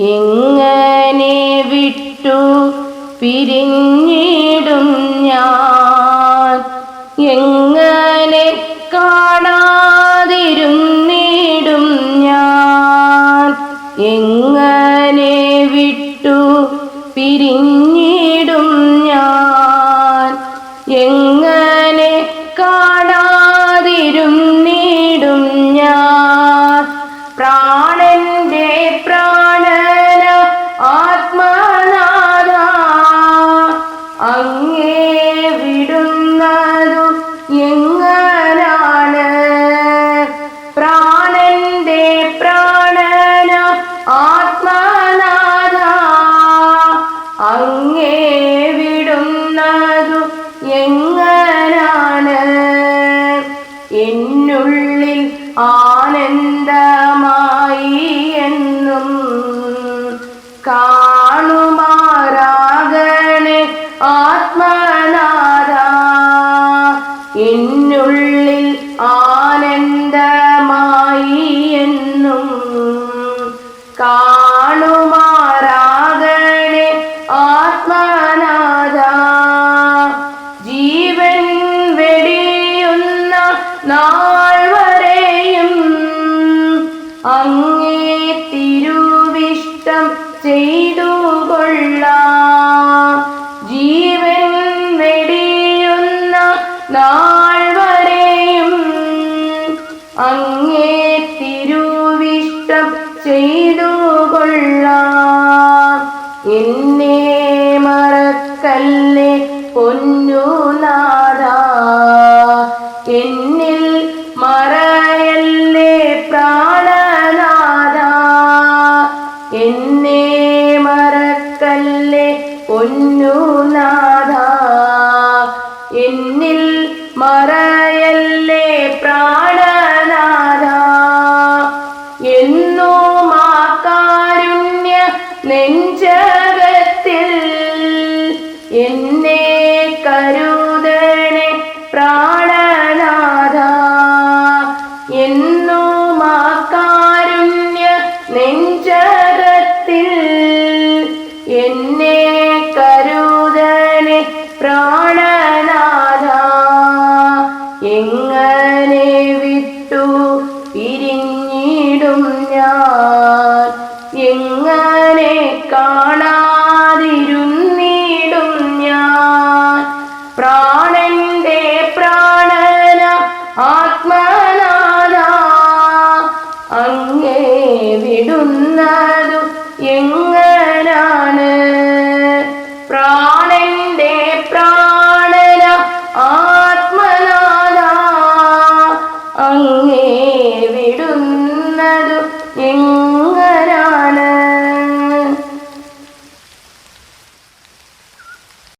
എങ്ങനെ വിട്ടു പിരിഞ്ഞിടും ഞാൻ? എങ്ങനെ കാണാതിരുന്നിടും ഞാൻ? എങ്ങനെ അങ്ങേ വിടുന്നതു എങ്ങനാണ്? പ്രാണന്റെ പ്രാണന അങ്ങേ തിരുവിഷ്ടം ചെയ്തു കൊള്ളാം ജീവൻ വെടിയുന്ന നാൾ വരെയും അങ്ങേ തിരുവിഷ്ടം ചെയ്തു കൊള്ളാം എന്നെ മറക്കല്ലേ പൊന്നുനാഥ എന്നിൽ മറയല്ലേ മറക്കല്ലേ പൊന്നുനാഥ എന്നിൽ മറയല്ലേ പ്രാണനാഥ? എന്നോ മാക്കാരുണ്യ കാരുണ്യ നെഞ്ചകത്തിൽ എന്നെ കരുതണേ പ്രാണനാഥ. എന്നോ മാക്കാരുണ്യ നെഞ്ചകത്തിൽ എങ്ങനെ കാണാതിരുന്നിടും ഞാൻ? പ്രാണന്റെ പ്രാണന ആത്മനാഥ. അങ്ങേ വിടുന്നതു എങ്ങനാണ്? പ്രാണന്റെ പ്രാണന ആത്മനാഥ. അങ്ങേ വിടുന്നതു എങ്ങ